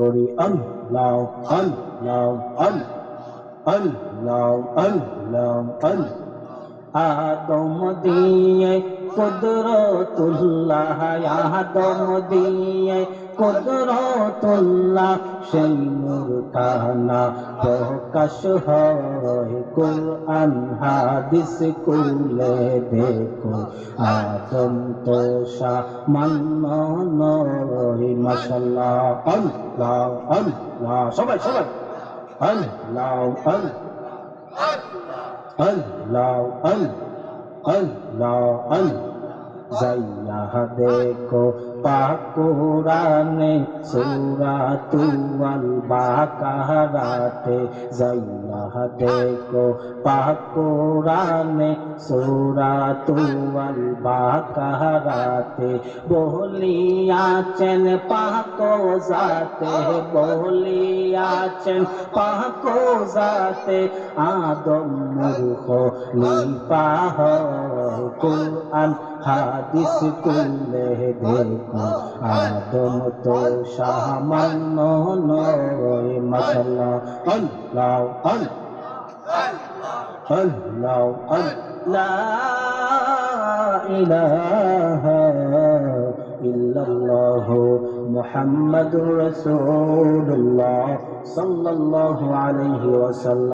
করি আল্লাহ আল্লাহ আল্লাহ আল্লাহ আল্লাহ আদম দিয়ে কুদরতুল্লাহ আদম দিয়ে কুদরতুল্লাহ সেই নূর কানা প্রকাশ হয় কোরআন হাদিস কুলে দেখো। আদম তো সামান্য নয় মাশাল্লাহ আল্লাহ আল্লাহ সবাই সবাই। আল্লাহ আল্লাহ Allah, Allah, أنا نعم، أنا जैया देखो पाकुरा ने सूरा तुअल अलबा जैया देखो पाकुरा ने सूरा तुअल अलबा बोलिया चन पाको जाते, बोलिया चन पाको जाते। आदम मुर्खो नी हो কোরআন, হাদিস করলে দেখো। আদম তো সামান্য নয় মশলা আল্লাহ আল্লাহ আল্লাহ ইলাহা ইল্লাল্লাহ মুহাম্মাদুর রাসূলুল্লাহ সাল্লাল্লাহু আলাইহি ওয়াসাল্লাম।